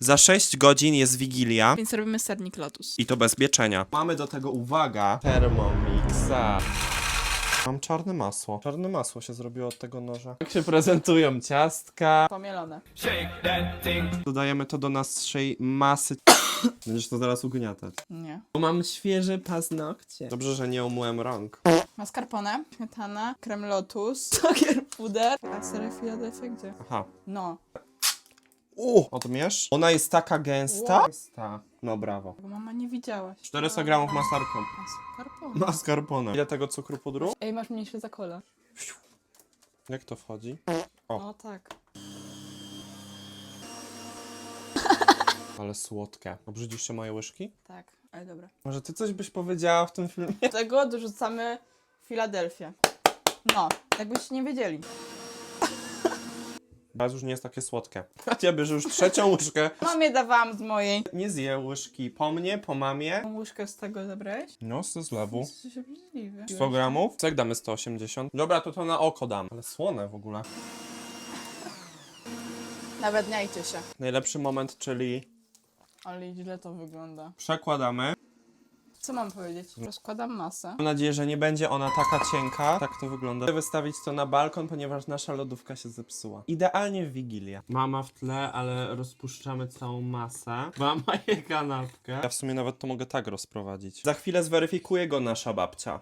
Za 6 godzin jest Wigilia. Więc robimy sernik lotus. I to bez pieczenia. Mamy do tego, uwaga, Thermomixa. Mam czarne masło. Czarne masło się zrobiło od tego noża. Jak się prezentują ciastka. Pomielone. Dodajemy to do naszej masy. Będziesz to zaraz ugniatać. Nie. Bo mam świeże paznokcie. Dobrze, że nie umyłem rąk. Mascarpone, śmietana, krem lotus, cukier puder. A sery Philadelphia gdzie? Aha. No. U, odmierz? Ona jest taka gęsta. Wow. Gęsta. No brawo. Bo mama nie widziałaś. 400 gramów masarką. Mascarpone. Mascarpone. Ile tego cukru pudru? Ej, masz mniejsze za kola. Jak to wchodzi? O. O tak. Ale słodkie. Obrzydzisz się moje łyżki? Tak, ale dobra. Może ty coś byś powiedziała w tym filmie? Do tego dorzucamy Filadelfię. No, jakbyście nie wiedzieli. Teraz już nie jest takie słodkie. Katia bierze już trzecią łyżkę. Mamie dawałam z mojej. Nie zje łyżki po mnie, po mamie. Tą łyżkę z tego zabrałeś? No, ze zlewu. Jesteś obrzydliwy. 100 gramów? Jak damy 180? Dobra, to to na oko dam. Ale słone w ogóle. Nawadniajcie się. Najlepszy moment, czyli Ale źle to wygląda. przekładamy. Co mam powiedzieć? Rozkładam masę. Mam nadzieję, że nie będzie ona taka cienka. Tak to wygląda. Chcę wystawić to na balkon, ponieważ nasza lodówka się zepsuła. Idealnie w Wigilię. Mama w tle, ale rozpuszczamy całą masę. Mama je kanapkę. Ja w sumie nawet to mogę tak rozprowadzić. Za chwilę zweryfikuje go nasza babcia.